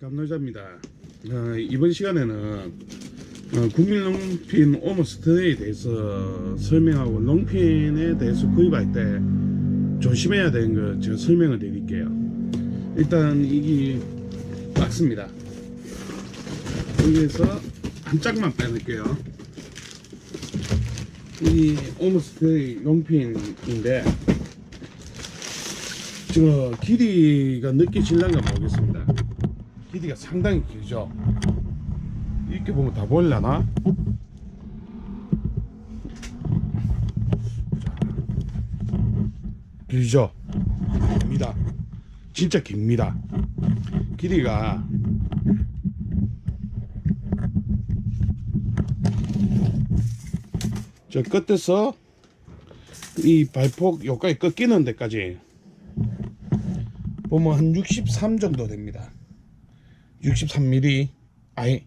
감노자입니다. 어, 이번 시간에는 어, 국민 롱핀 오머스트에 대해서 설명하고 롱핀에 대해서 구입할 때 조심해야 되는 거 제가 설명을 드릴게요. 일단 이게 박스입니다. 여기에서 한 짝만 빼놓을게요. 이 오머스트의 롱핀인데 지금 길이가 느껴질란가 모르겠습니다. 길이가 상당히 길죠. 이렇게 보면 다 보일라나? 길죠? 깁니다. 진짜 깁니다. 길이가 저 끝에서 이 발폭 여기까지 꺾이는 데까지 보면 한 63 정도 됩니다. 63mm 아니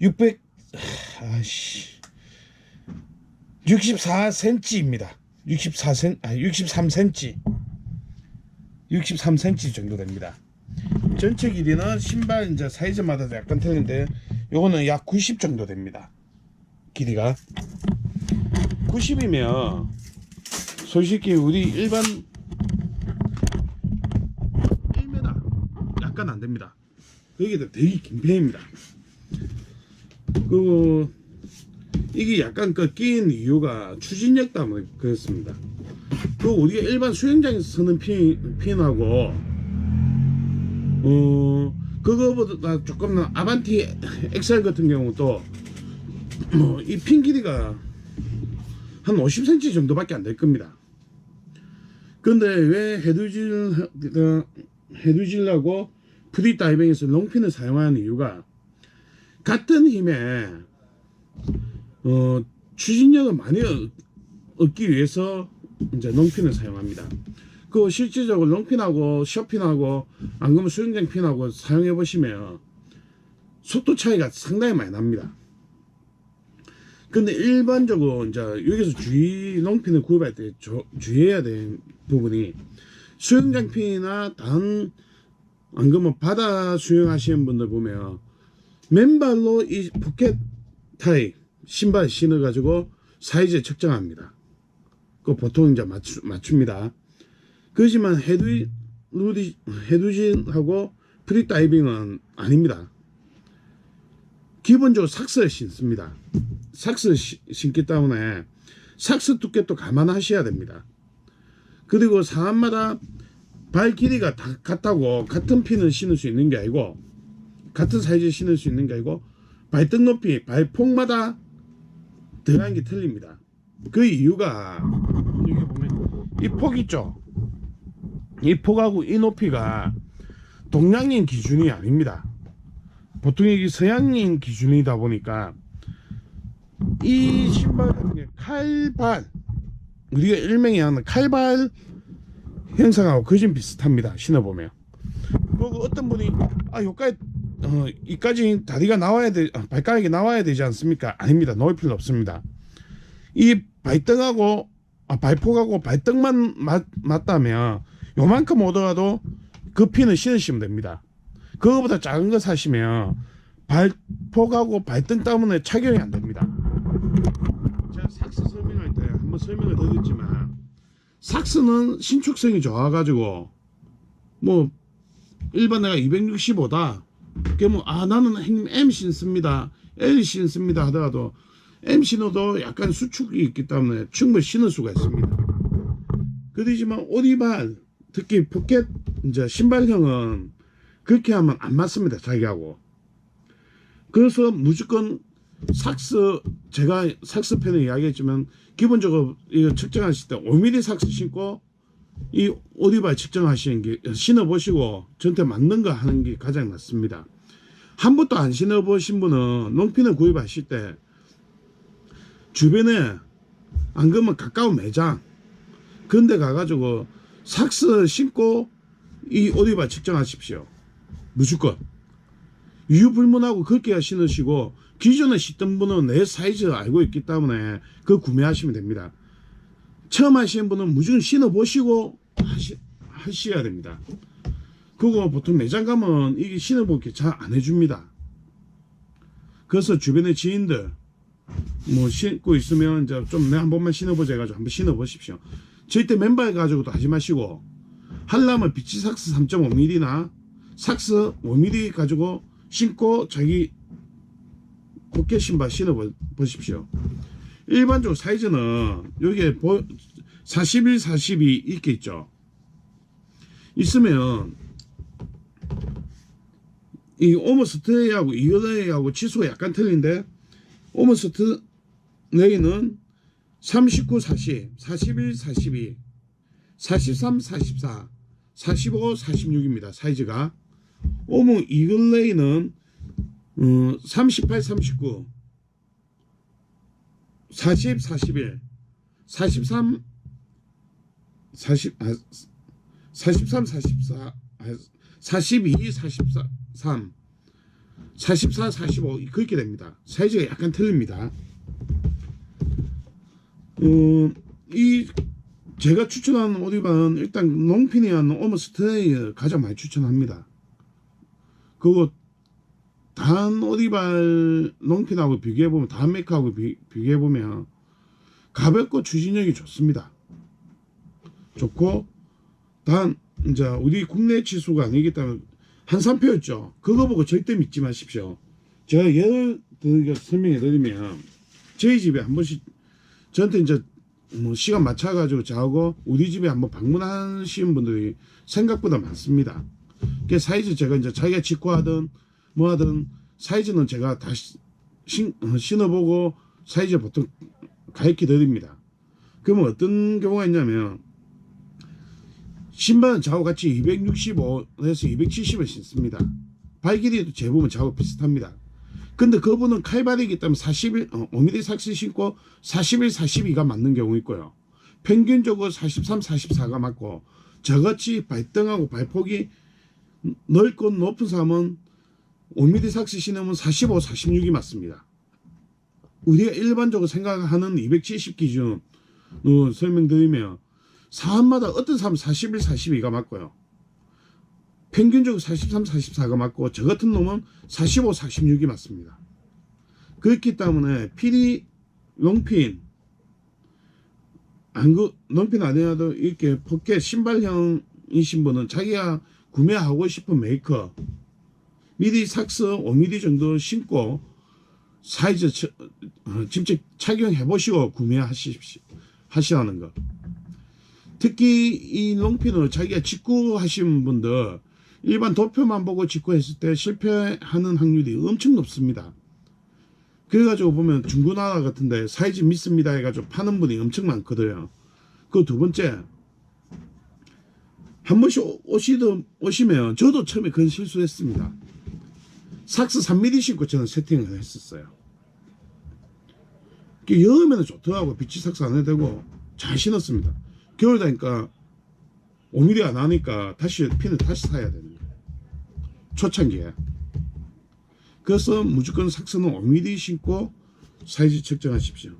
600 아씨 64cm입니다. 64cm 아니 63cm 63cm 정도 됩니다. 전체 길이는 신발 이제 사이즈마다 약간 틀린데 요거는 약 90 정도 됩니다. 길이가 90이면 솔직히 우리 일반 1m 약간 안 됩니다. 여기도 되게 긴 편입니다. 그 이게 약간 꺾인 이유가 추진력 때문에 그렇습니다. 그 우리가 일반 수영장에서 쓰는 핀, 핀하고 어 그거보다 조금 더 아반티 엑셀 같은 경우도 뭐이핀 길이가 한 50cm 정도밖에 안 될 겁니다. 근데 왜 헤드질 헤드질하고 프리다이빙에서 롱핀을 사용하는 이유가 같은 힘에 어, 추진력을 많이 얻- 얻기 위해서 이제 롱핀을 사용합니다. 그 실질적으로 롱핀하고 셔핀하고 안 그러면 수영장 핀하고 사용해 보시면 속도 차이가 상당히 많이 납니다. 근데 일반적으로 이제 여기서 주의 롱핀을 구입할 때 조- 주의해야 되는 부분이 수영장 핀이나 다른 안 그러면 바다 수영하시는 분들 보면 맨발로 이 포켓 타입 신발 신어가지고 사이즈 측정합니다. 그 보통 이제 맞추, 맞춥니다. 그렇지만 헤드 루디 헤드진하고 프리다이빙은 아닙니다. 기본적으로 삭스를 신습니다. 삭스 시- 신기 때문에 삭스 두께도 감안하셔야 됩니다. 그리고 사람마다 발 길이가 다 같다고 같은 핀을 신을 수 있는 게 아니고 같은 사이즈 신을 수 있는 게 아니고 발등 높이 발폭마다 들어가는 게 틀립니다. 그 이유가 여기 보면 이 폭 있죠. 이 폭하고 이 높이가 동양인 기준이 아닙니다. 보통 이게 서양인 기준이다 보니까 이 신발 칼발 우리가 일명이 하는 칼발 형상하고 거진 비슷합니다. 신어보면. 그리고 어떤 분이 아 여기까지 어, 이까지 다리가 나와야 돼 아, 발가락이 나와야 되지 않습니까? 아닙니다. 놓을 필요 없습니다. 이 발등하고 아, 발폭하고 발등만 맞, 맞다면 요만큼 오더라도 그 핀을 신으시면 됩니다. 그거보다 작은 거 사시면 발폭하고 발등 때문에 착용이 안 됩니다. 제가 삭스 설명할 때 한번 설명을 드렸지만 삭스는 신축성이 좋아가지고 뭐 일반 내가 265다. 그러면 아 나는 M 신습니다. L 신습니다 하더라도 M 신어도 약간 수축이 있기 때문에 충분히 신을 수가 있습니다. 그렇지만 오리발 특히 포켓 이제 신발형은 그렇게 하면 안 맞습니다 자기하고. 그래서 무조건 삭스 제가 삭스 펜을 이야기했지만 기본적으로 이거 측정하실 때 5mm 삭스 신고 이 오리발 측정하시는 게 신어 보시고 전체 맞는 거 하는 게 가장 낫습니다. 한 번도 안 신어 보신 분은 롱핀을 구입하실 때 주변에 안 그러면 가까운 매장 그런데 가가지고 삭스 신고 이 오리발 측정하십시오. 무조건. 유불문하고 그렇게 신으시고 기존에 신던 분은 내 사이즈 알고 있기 때문에 그 구매하시면 됩니다. 처음 하시는 분은 무조건 신어 보시고 하시, 하셔야 됩니다. 그거 보통 매장 가면 이게 신어볼 게잘안 해줍니다. 그래서 주변의 지인들 뭐 신고 있으면 이제 좀 내 한 번만 신어보자 해가지고 한번 신어보십시오. 절대 맨발 가지고도 하지 마시고 하려면 비치 삭스 3.5mm나 삭스 5mm 가지고 신고 자기 포켓 신발 신어 보십시오. 일반적으로 사이즈는 여기에 41, 42 이렇게 있죠. 있으면 이 오머스트레이하고 이어레이하고 치수가 약간 틀린데 오머스트 레이는 39, 40, 41, 42, 43, 44, 45, 46입니다. 사이즈가 오머 이글레이는 어, 38, 39, 40, 41, 43, 40, 아, 43, 44, 아, 42, 44, 3, 44, 45 그렇게 됩니다. 사이즈가 약간 틀립니다. 어, 이 제가 추천하는 오디반은 일단 롱핀이한 오머스트레이 가장 많이 추천합니다. 그거 단 오디발 롱핀하고 비교해 보면 단 메이크하고 비교해 보면 가볍고 추진력이 좋습니다. 좋고 단 이제 우리 국내 치수가 아니기 때문에 한산표였죠. 그거 보고 절대 믿지 마십시오. 제가 예를 들어 설명해 드리면 저희 집에 한 번씩 저한테 이제 뭐 시간 맞춰 가지고 저하고 우리 집에 한번 방문하시는 분들이 생각보다 많습니다. 그 사이즈 제가 이제 자기가 직구하든 뭐 하든 사이즈는 제가 다시 신, 어, 신어보고 사이즈 보통 가르쳐 드립니다. 그러면 어떤 경우가 있냐면 신발은 저하고 같이 265에서 270을 신습니다. 발 길이도 제보면 저하고 비슷합니다. 근데 그분은 칼발이기 때문에 41, 어, 5mm 삭스 신고 41, 42가 맞는 경우 있고요. 평균적으로 43, 44가 맞고 저같이 발등하고 발폭이 넓고 높은 사람은 5mm 삭스 신으면 45, 46이 맞습니다. 우리가 일반적으로 생각하는 270 기준으로 설명드리면 사람마다 어떤 사람은 41, 42가 맞고요. 평균적으로 43, 44가 맞고 저 같은 놈은 45, 46이 맞습니다. 그렇기 때문에 필이 롱핀 안그 롱핀 아니어도 이렇게 포켓 신발형이신 분은 자기가 구매하고 싶은 메이커 미리 삭스 5mm 정도 신고 사이즈 처, 어, 직접 착용해 보시고 구매하십시오 하시라는 거. 특히 이 롱핀을 자기가 직구하신 분들 일반 도표만 보고 직구했을 때 실패하는 확률이 엄청 높습니다. 그래가지고 보면 중고나라 같은데 사이즈 믿습니다 해가지고 파는 분이 엄청 많거든요. 그 두 번째 한 번씩 오시던 오시면 저도 처음에 그런 실수했습니다. 삭스 3mm 신고 저는 세팅을 했었어요. 여름에는 좋더라고 비치 삭스 안 해도 되고 잘 신었습니다. 겨울 되니까 5mm 안 하니까 다시 핀을 다시 사야 되는 거예요. 초창기에. 그래서 무조건 삭스는 5mm 신고 사이즈 측정하십시오.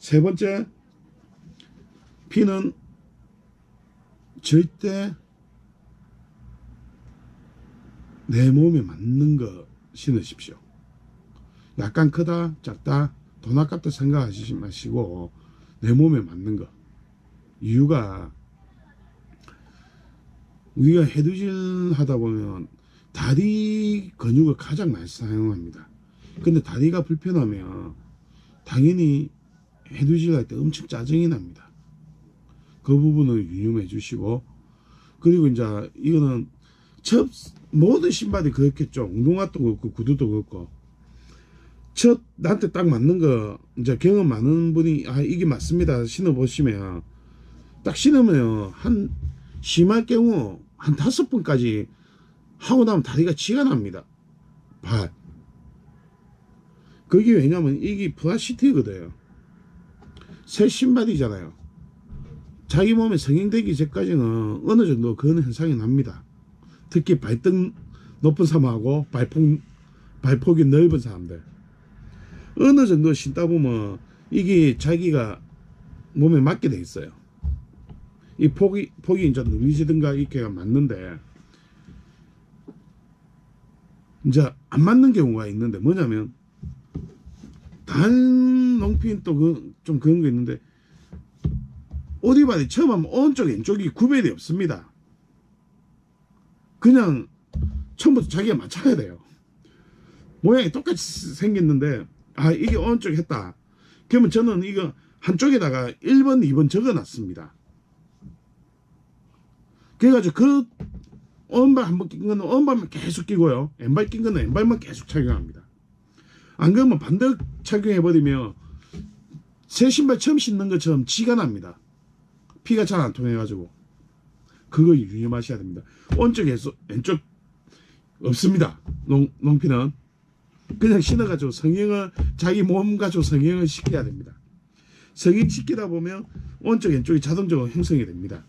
세 번째, 핀은 절대 내 몸에 맞는 거 신으십시오. 약간 크다, 작다, 돈 아깝다 생각하시지 마시고 내 몸에 맞는 거. 이유가 우리가 헤드질 하다 보면 다리 근육을 가장 많이 사용합니다. 근데 다리가 불편하면 당연히 헤드질 할 때 엄청 짜증이 납니다. 그 부분을 유념해 주시고 그리고 이제 이거는 첫 모든 신발이 그렇겠죠. 운동화도 그렇고 구두도 그렇고 첫 나한테 딱 맞는 거 이제 경험 많은 분이 아 이게 맞습니다. 신어 보시면 딱 신으면 한 심할 경우 한 다섯 번까지 하고 나면 다리가 지가 납니다. 발. 그게 왜냐면 이게 플라시티거든요. 새 신발이잖아요. 자기 몸에 성행되기 전까지는 어느 정도 그런 현상이 납니다 특히 발등 높은 사람하고 발폭 발폭이 넓은 사람들 어느 정도 신다 보면 이게 자기가 몸에 맞게 돼 있어요. 이 폭이 폭이 이제 누리지든가 이렇게가 맞는데 이제 안 맞는 경우가 있는데 뭐냐면 단 농핀 또그좀 그런 거 있는데 어디 봐도 처음 하면 오른쪽 왼쪽이 구별이 없습니다. 그냥 처음부터 자기가 맞춰야 돼요. 모양이 똑같이 생겼는데 아 이게 오른쪽 했다. 그러면 저는 이거 한쪽에다가 1번, 2번 적어놨습니다. 그래가지고 그 오른발 한 번 낀 거는 오른발만 계속 끼고요. 왼발 낀 거는 왼발만 계속 착용합니다. 안 그러면 반대 착용해버리면 새 신발 처음 신는 것처럼 지가 납니다. 피가 잘 안 통해가지고 그거 유념하셔야 됩니다. 오른쪽에서 왼쪽 없습니다. 농, 농피는 그냥 신어가지고 성형을 자기 몸 가지고 성형을 시켜야 됩니다. 성형 시키다 보면 오른쪽 왼쪽이 자동적으로 형성이 됩니다.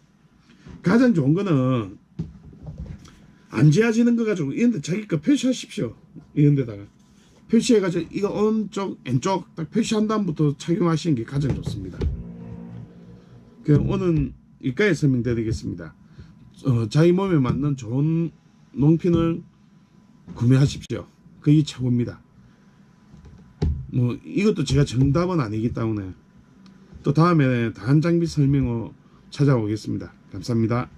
가장 좋은 거는 안 지어지는 거 가지고 이런데 자기 거 표시하십시오. 이런 데다가 표시해가지고 이거 오른쪽 왼쪽 딱 표시한 다음부터 착용하시는 게 가장 좋습니다. 그 오늘 이까지 설명드리겠습니다. 어, 자기 몸에 맞는 좋은 농핀을 구매하십시오. 그게 최고입니다. 뭐 이것도 제가 정답은 아니기 때문에 또 다음에 다른 장비 설명으로 찾아오겠습니다. 감사합니다.